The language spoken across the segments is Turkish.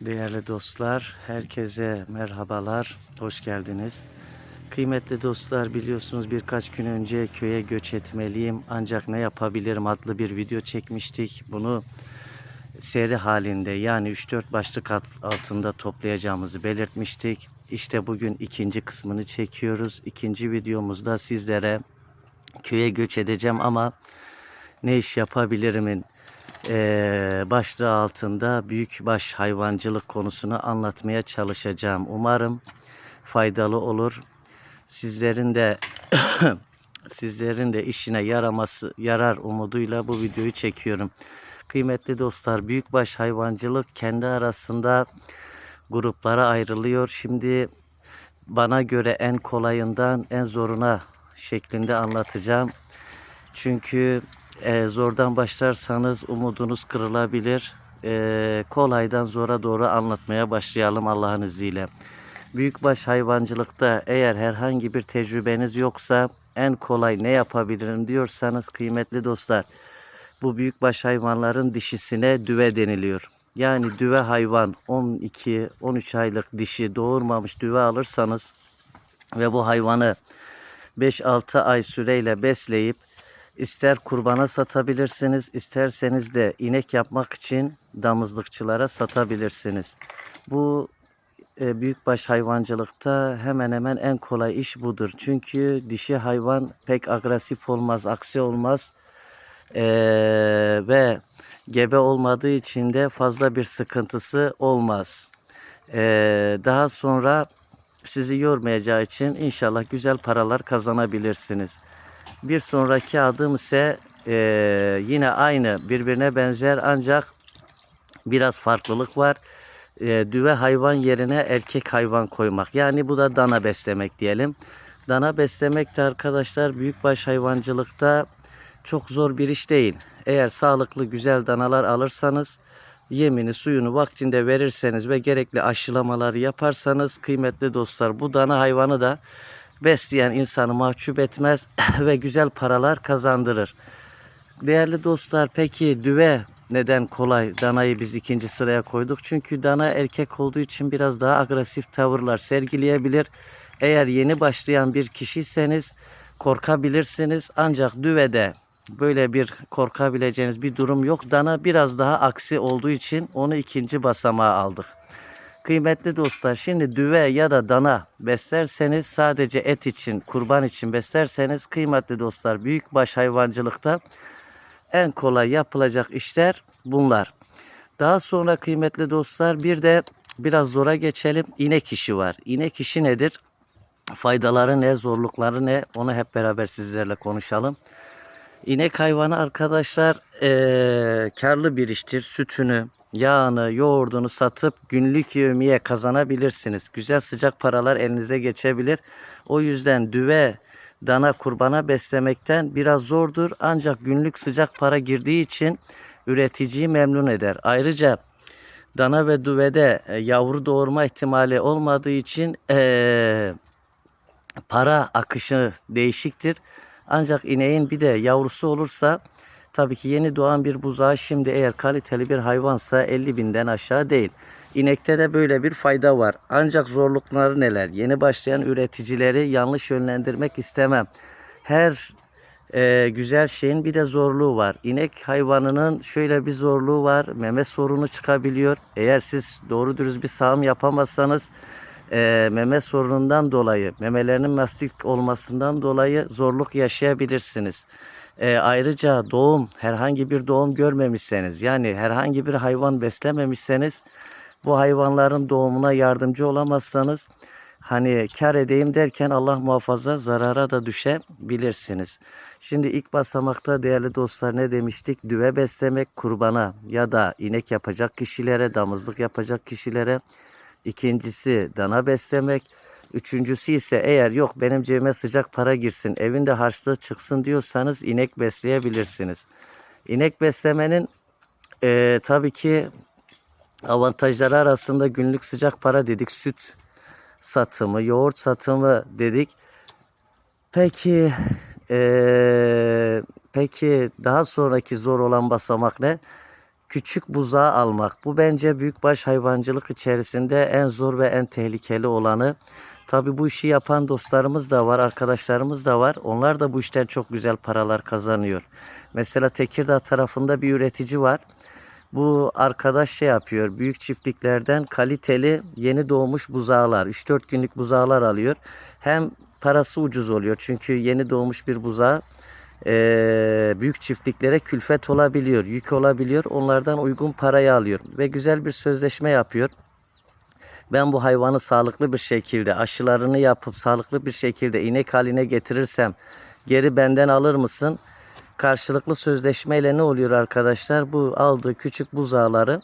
Değerli dostlar, herkese merhabalar, hoş geldiniz. Kıymetli dostlar, biliyorsunuz birkaç gün önce köye göç etmeliyim ancak ne yapabilirim adlı bir video çekmiştik. Bunu seri halinde yani 3-4 başlık alt- altında toplayacağımızı belirtmiştik. İşte bugün ikinci kısmını çekiyoruz. İkinci videomuzda sizlere köye göç edeceğim ama ne iş yapabilirimin eee başlığı altında büyükbaş hayvancılık konusunu anlatmaya çalışacağım. Umarım faydalı olur. Sizlerin de sizlerin de işine yaraması yarar umuduyla bu videoyu çekiyorum. Kıymetli dostlar, büyükbaş hayvancılık kendi arasında gruplara ayrılıyor. Şimdi bana göre en kolayından en zoruna şeklinde anlatacağım. Çünkü e, zordan başlarsanız umudunuz kırılabilir. E, kolaydan zora doğru anlatmaya başlayalım Allah'ın izniyle. Büyükbaş hayvancılıkta eğer herhangi bir tecrübeniz yoksa en kolay ne yapabilirim diyorsanız kıymetli dostlar bu büyükbaş hayvanların dişisine düve deniliyor. Yani düve hayvan 12-13 aylık dişi doğurmamış düve alırsanız ve bu hayvanı 5-6 ay süreyle besleyip ister kurbana satabilirsiniz, isterseniz de inek yapmak için damızlıkçılara satabilirsiniz. Bu e, büyükbaş hayvancılıkta hemen hemen en kolay iş budur. Çünkü dişi hayvan pek agresif olmaz, aksi olmaz. Ee, ve gebe olmadığı için de fazla bir sıkıntısı olmaz. Ee, daha sonra sizi yormayacağı için inşallah güzel paralar kazanabilirsiniz. Bir sonraki adım ise e, yine aynı birbirine benzer ancak biraz farklılık var. E, düve hayvan yerine erkek hayvan koymak. Yani bu da dana beslemek diyelim. Dana beslemek de arkadaşlar büyükbaş hayvancılıkta çok zor bir iş değil. Eğer sağlıklı güzel danalar alırsanız yemini suyunu vaktinde verirseniz ve gerekli aşılamaları yaparsanız kıymetli dostlar bu dana hayvanı da besleyen insanı mahcup etmez ve güzel paralar kazandırır. Değerli dostlar peki düve neden kolay? Danayı biz ikinci sıraya koyduk. Çünkü dana erkek olduğu için biraz daha agresif tavırlar sergileyebilir. Eğer yeni başlayan bir kişiyseniz korkabilirsiniz. Ancak düvede böyle bir korkabileceğiniz bir durum yok. Dana biraz daha aksi olduğu için onu ikinci basamağa aldık. Kıymetli dostlar şimdi düve ya da dana beslerseniz sadece et için kurban için beslerseniz kıymetli dostlar büyükbaş hayvancılıkta en kolay yapılacak işler bunlar. Daha sonra kıymetli dostlar bir de biraz zora geçelim. İnek işi var. İnek işi nedir? Faydaları ne, zorlukları ne? Onu hep beraber sizlerle konuşalım. İnek hayvanı arkadaşlar eee karlı bir iştir. Sütünü, yağını, yoğurdunu satıp günlük yevmiye kazanabilirsiniz. Güzel sıcak paralar elinize geçebilir. O yüzden düve, dana kurbana beslemekten biraz zordur. Ancak günlük sıcak para girdiği için üreticiyi memnun eder. Ayrıca dana ve düvede e, yavru doğurma ihtimali olmadığı için eee para akışı değişiktir. Ancak ineğin bir de yavrusu olursa tabii ki yeni doğan bir buzağı şimdi eğer kaliteli bir hayvansa 50 binden aşağı değil. İnekte de böyle bir fayda var. Ancak zorlukları neler? Yeni başlayan üreticileri yanlış yönlendirmek istemem. Her e, güzel şeyin bir de zorluğu var. İnek hayvanının şöyle bir zorluğu var. Meme sorunu çıkabiliyor. Eğer siz doğru dürüst bir sağım yapamazsanız e, meme sorunundan dolayı, memelerinin mastik olmasından dolayı zorluk yaşayabilirsiniz. E, ayrıca doğum, herhangi bir doğum görmemişseniz, yani herhangi bir hayvan beslememişseniz, bu hayvanların doğumuna yardımcı olamazsanız, hani kar edeyim derken Allah muhafaza zarara da düşebilirsiniz. Şimdi ilk basamakta değerli dostlar ne demiştik? Düve beslemek kurbana ya da inek yapacak kişilere, damızlık yapacak kişilere İkincisi dana beslemek. Üçüncüsü ise eğer yok benim cebime sıcak para girsin, evinde harçlığı çıksın diyorsanız inek besleyebilirsiniz. İnek beslemenin eee, tabii ki avantajları arasında günlük sıcak para dedik, süt satımı, yoğurt satımı dedik. Peki eee, peki daha sonraki zor olan basamak ne? küçük buzağı almak. Bu bence büyükbaş hayvancılık içerisinde en zor ve en tehlikeli olanı. Tabi bu işi yapan dostlarımız da var, arkadaşlarımız da var. Onlar da bu işten çok güzel paralar kazanıyor. Mesela Tekirdağ tarafında bir üretici var. Bu arkadaş şey yapıyor. Büyük çiftliklerden kaliteli yeni doğmuş buzağlar, 3-4 günlük buzağlar alıyor. Hem parası ucuz oluyor. Çünkü yeni doğmuş bir buzağı eee, büyük çiftliklere külfet olabiliyor, yük olabiliyor. Onlardan uygun parayı alıyor ve güzel bir sözleşme yapıyor. Ben bu hayvanı sağlıklı bir şekilde aşılarını yapıp sağlıklı bir şekilde inek haline getirirsem geri benden alır mısın? Karşılıklı sözleşmeyle ne oluyor arkadaşlar? Bu aldığı küçük buzağları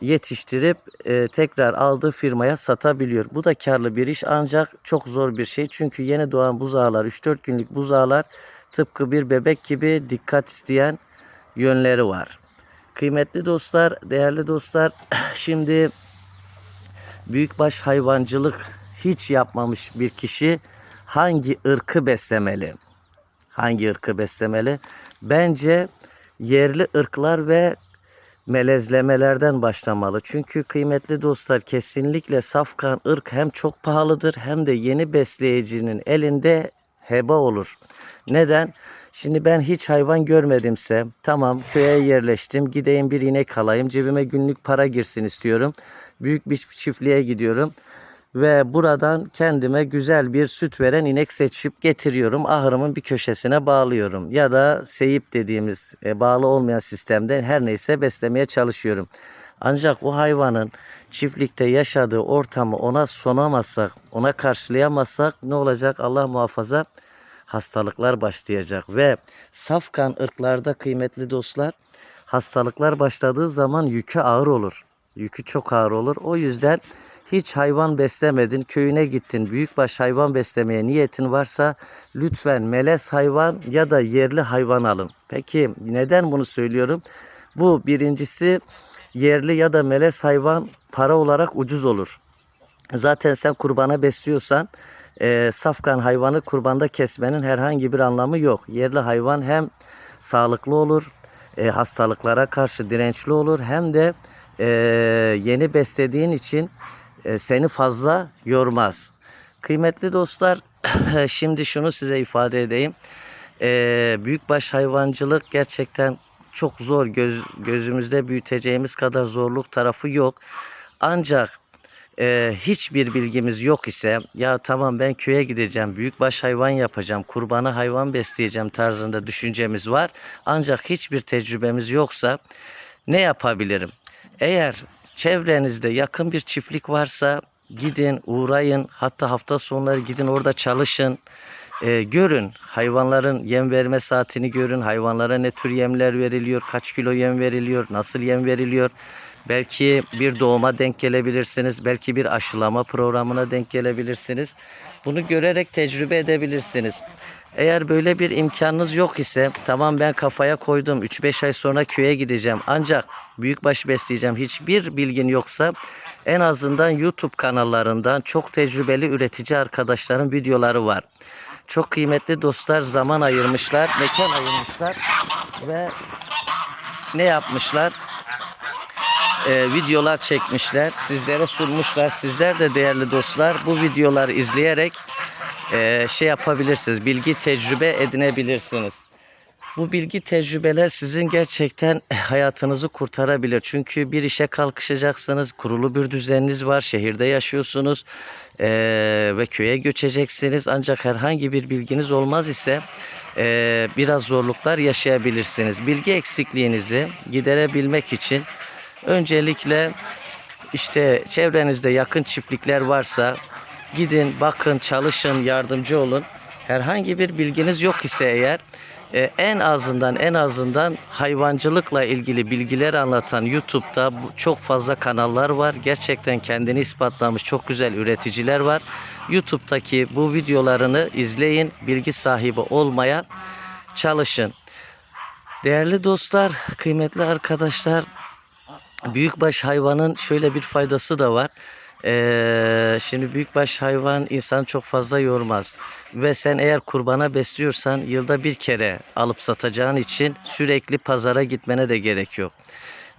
yetiştirip e, tekrar aldığı firmaya satabiliyor. Bu da karlı bir iş ancak çok zor bir şey. Çünkü yeni doğan buzağlar 3-4 günlük buzağlar tıpkı bir bebek gibi dikkat isteyen yönleri var. Kıymetli dostlar, değerli dostlar şimdi büyükbaş hayvancılık hiç yapmamış bir kişi hangi ırkı beslemeli? Hangi ırkı beslemeli? Bence yerli ırklar ve melezlemelerden başlamalı. Çünkü kıymetli dostlar kesinlikle safkan ırk hem çok pahalıdır hem de yeni besleyicinin elinde heba olur. Neden? Şimdi ben hiç hayvan görmedimse tamam köye yerleştim gideyim bir inek alayım cebime günlük para girsin istiyorum. Büyük bir çiftliğe gidiyorum ve buradan kendime güzel bir süt veren inek seçip getiriyorum. Ahırımın bir köşesine bağlıyorum ya da seyip dediğimiz e, bağlı olmayan sistemde her neyse beslemeye çalışıyorum. Ancak o hayvanın çiftlikte yaşadığı ortamı ona sunamazsak, ona karşılayamazsak ne olacak Allah muhafaza hastalıklar başlayacak ve safkan ırklarda kıymetli dostlar hastalıklar başladığı zaman yükü ağır olur. Yükü çok ağır olur. O yüzden hiç hayvan beslemedin, köyüne gittin, büyükbaş hayvan beslemeye niyetin varsa lütfen melez hayvan ya da yerli hayvan alın. Peki neden bunu söylüyorum? Bu birincisi yerli ya da melez hayvan para olarak ucuz olur. Zaten sen kurbana besliyorsan e, safkan hayvanı kurbanda kesmenin herhangi bir anlamı yok. Yerli hayvan hem sağlıklı olur, e, hastalıklara karşı dirençli olur hem de e, yeni beslediğin için e, seni fazla yormaz. Kıymetli dostlar şimdi şunu size ifade edeyim. E, büyükbaş hayvancılık gerçekten çok zor göz, gözümüzde büyüteceğimiz kadar zorluk tarafı yok. Ancak e, hiçbir bilgimiz yok ise ya tamam ben köye gideceğim, büyükbaş hayvan yapacağım, kurbana hayvan besleyeceğim tarzında düşüncemiz var. Ancak hiçbir tecrübemiz yoksa ne yapabilirim? Eğer çevrenizde yakın bir çiftlik varsa gidin, uğrayın. Hatta hafta sonları gidin orada çalışın. Ee, görün hayvanların yem verme saatini görün. Hayvanlara ne tür yemler veriliyor, kaç kilo yem veriliyor, nasıl yem veriliyor. Belki bir doğuma denk gelebilirsiniz. Belki bir aşılama programına denk gelebilirsiniz. Bunu görerek tecrübe edebilirsiniz. Eğer böyle bir imkanınız yok ise tamam ben kafaya koydum 3-5 ay sonra köye gideceğim. Ancak büyükbaş besleyeceğim. Hiçbir bilgin yoksa en azından YouTube kanallarından çok tecrübeli üretici arkadaşların videoları var. Çok kıymetli dostlar zaman ayırmışlar, mekan ayırmışlar ve ne yapmışlar? Ee, videolar çekmişler, sizlere sunmuşlar. Sizler de değerli dostlar bu videoları izleyerek e, şey yapabilirsiniz, bilgi tecrübe edinebilirsiniz. Bu bilgi tecrübeler sizin gerçekten hayatınızı kurtarabilir. Çünkü bir işe kalkışacaksınız, kurulu bir düzeniniz var, şehirde yaşıyorsunuz eee, ve köye göçeceksiniz. Ancak herhangi bir bilginiz olmaz ise eee, biraz zorluklar yaşayabilirsiniz. Bilgi eksikliğinizi giderebilmek için öncelikle işte çevrenizde yakın çiftlikler varsa gidin, bakın, çalışın, yardımcı olun. Herhangi bir bilginiz yok ise eğer e, en azından en azından hayvancılıkla ilgili bilgiler anlatan YouTube'da çok fazla kanallar var. Gerçekten kendini ispatlamış çok güzel üreticiler var. YouTube'daki bu videolarını izleyin, bilgi sahibi olmaya çalışın. Değerli dostlar, kıymetli arkadaşlar, büyükbaş hayvanın şöyle bir faydası da var. Ee, şimdi büyükbaş hayvan insan çok fazla yormaz. Ve sen eğer kurbana besliyorsan yılda bir kere alıp satacağın için sürekli pazara gitmene de gerek yok.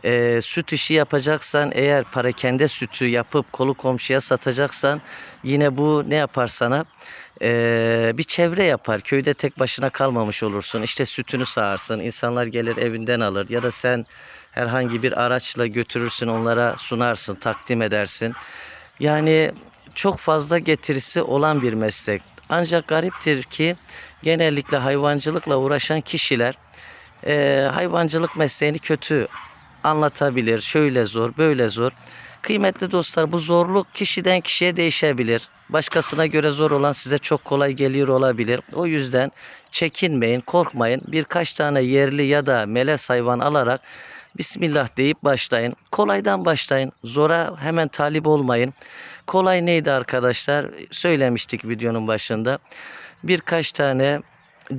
Ee, süt işi yapacaksan eğer parakende sütü yapıp kolu komşuya satacaksan yine bu ne yapar sana? Ee, bir çevre yapar. Köyde tek başına kalmamış olursun. İşte sütünü sağarsın. İnsanlar gelir evinden alır ya da sen herhangi bir araçla götürürsün onlara sunarsın, takdim edersin. Yani çok fazla getirisi olan bir meslek. Ancak gariptir ki genellikle hayvancılıkla uğraşan kişiler e, hayvancılık mesleğini kötü anlatabilir. Şöyle zor, böyle zor. Kıymetli dostlar bu zorluk kişiden kişiye değişebilir. Başkasına göre zor olan size çok kolay geliyor olabilir. O yüzden çekinmeyin, korkmayın. Birkaç tane yerli ya da melez hayvan alarak Bismillah deyip başlayın. Kolaydan başlayın. Zora hemen talip olmayın. Kolay neydi arkadaşlar? Söylemiştik videonun başında. Birkaç tane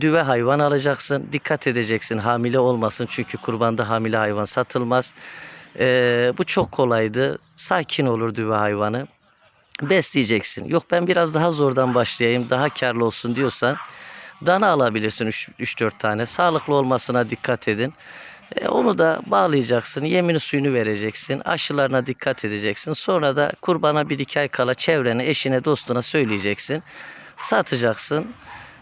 düve hayvan alacaksın. Dikkat edeceksin hamile olmasın. Çünkü kurbanda hamile hayvan satılmaz. Ee, bu çok kolaydı. Sakin olur düve hayvanı. Besleyeceksin. Yok ben biraz daha zordan başlayayım, daha karlı olsun diyorsan dana alabilirsin 3-4 tane. Sağlıklı olmasına dikkat edin. E, onu da bağlayacaksın. Yemini suyunu vereceksin. Aşılarına dikkat edeceksin. Sonra da kurbana bir iki ay kala çevrene, eşine, dostuna söyleyeceksin. Satacaksın.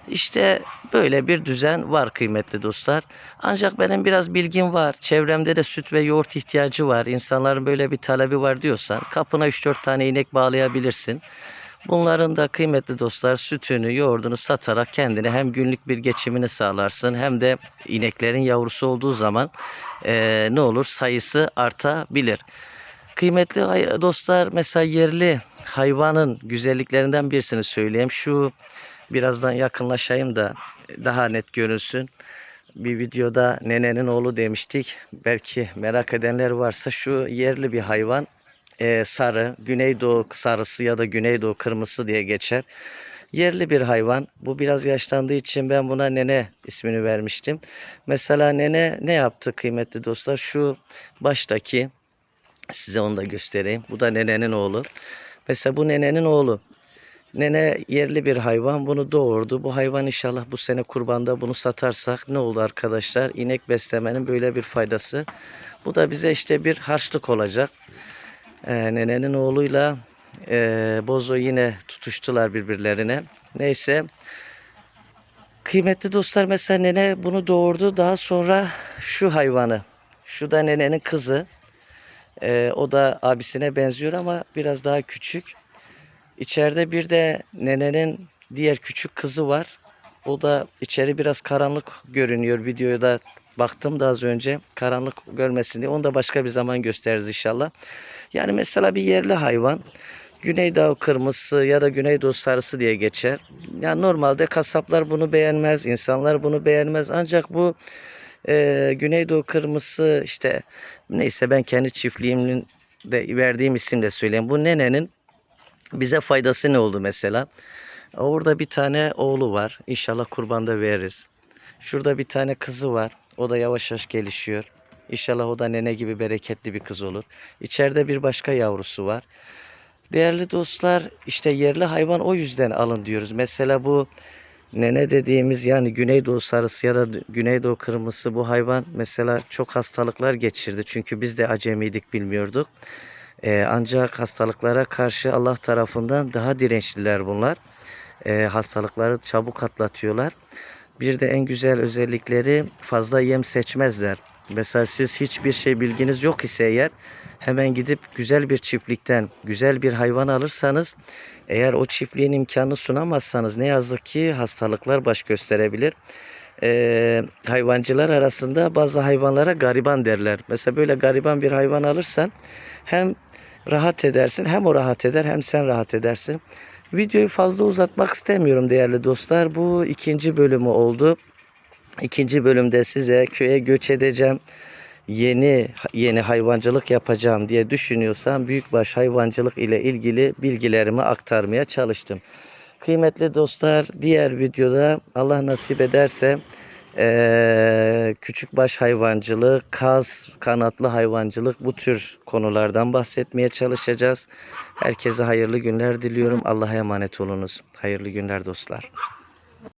İşte böyle bir düzen var kıymetli dostlar. Ancak benim biraz bilgim var. Çevremde de süt ve yoğurt ihtiyacı var. İnsanların böyle bir talebi var diyorsan kapına 3-4 tane inek bağlayabilirsin. Bunların da kıymetli dostlar sütünü, yoğurdunu satarak kendine hem günlük bir geçimini sağlarsın hem de ineklerin yavrusu olduğu zaman eee, ne olur sayısı artabilir. Kıymetli dostlar mesela yerli hayvanın güzelliklerinden birisini söyleyeyim. Şu birazdan yakınlaşayım da daha net görünsün. Bir videoda nenenin oğlu demiştik. Belki merak edenler varsa şu yerli bir hayvan. Ee, sarı, Güneydoğu sarısı ya da Güneydoğu kırmızısı diye geçer. Yerli bir hayvan. Bu biraz yaşlandığı için ben buna nene ismini vermiştim. Mesela nene ne yaptı kıymetli dostlar? Şu baştaki Size onu da göstereyim. Bu da nenenin oğlu. Mesela bu nenenin oğlu. Nene yerli bir hayvan bunu doğurdu. Bu hayvan inşallah bu sene kurbanda bunu satarsak ne oldu arkadaşlar? İnek beslemenin böyle bir faydası. Bu da bize işte bir harçlık olacak. Ee, nenenin oğluyla e, Bozo yine tutuştular birbirlerine. Neyse Kıymetli dostlar mesela nene bunu doğurdu. Daha sonra şu hayvanı. Şu da nenenin kızı. Ee, o da abisine benziyor ama biraz daha küçük. İçeride bir de nenenin diğer küçük kızı var. O da içeri biraz karanlık görünüyor. Videoya da baktım da az önce. Karanlık görmesin diye. Onu da başka bir zaman gösteririz inşallah. Yani mesela bir yerli hayvan. Güneydoğu kırmızısı ya da Güneydoğu sarısı diye geçer. Yani normalde kasaplar bunu beğenmez, insanlar bunu beğenmez. Ancak bu e, Güneydoğu kırmızısı işte neyse ben kendi çiftliğimin de verdiğim isimle söyleyeyim. Bu nenenin bize faydası ne oldu mesela? Orada bir tane oğlu var. İnşallah kurbanda veririz. Şurada bir tane kızı var. O da yavaş yavaş gelişiyor. İnşallah o da nene gibi bereketli bir kız olur. İçeride bir başka yavrusu var. Değerli dostlar işte yerli hayvan o yüzden alın diyoruz. Mesela bu nene dediğimiz yani Güneydoğu sarısı ya da Güneydoğu kırmızısı bu hayvan mesela çok hastalıklar geçirdi. Çünkü biz de acemiydik bilmiyorduk. Ee, ancak hastalıklara karşı Allah tarafından daha dirençliler bunlar. Ee, hastalıkları çabuk atlatıyorlar. Bir de en güzel özellikleri fazla yem seçmezler. Mesela siz hiçbir şey bilginiz yok ise eğer hemen gidip güzel bir çiftlikten güzel bir hayvan alırsanız eğer o çiftliğin imkanını sunamazsanız ne yazık ki hastalıklar baş gösterebilir. Ee, hayvancılar arasında bazı hayvanlara gariban derler. Mesela böyle gariban bir hayvan alırsan hem rahat edersin hem o rahat eder hem sen rahat edersin. Videoyu fazla uzatmak istemiyorum değerli dostlar. Bu ikinci bölümü oldu. İkinci bölümde size köye göç edeceğim. Yeni yeni hayvancılık yapacağım diye düşünüyorsam büyükbaş hayvancılık ile ilgili bilgilerimi aktarmaya çalıştım. Kıymetli dostlar diğer videoda Allah nasip ederse eee küçükbaş hayvancılık, kaz, kanatlı hayvancılık bu tür konulardan bahsetmeye çalışacağız. Herkese hayırlı günler diliyorum. Allah'a emanet olunuz. Hayırlı günler dostlar.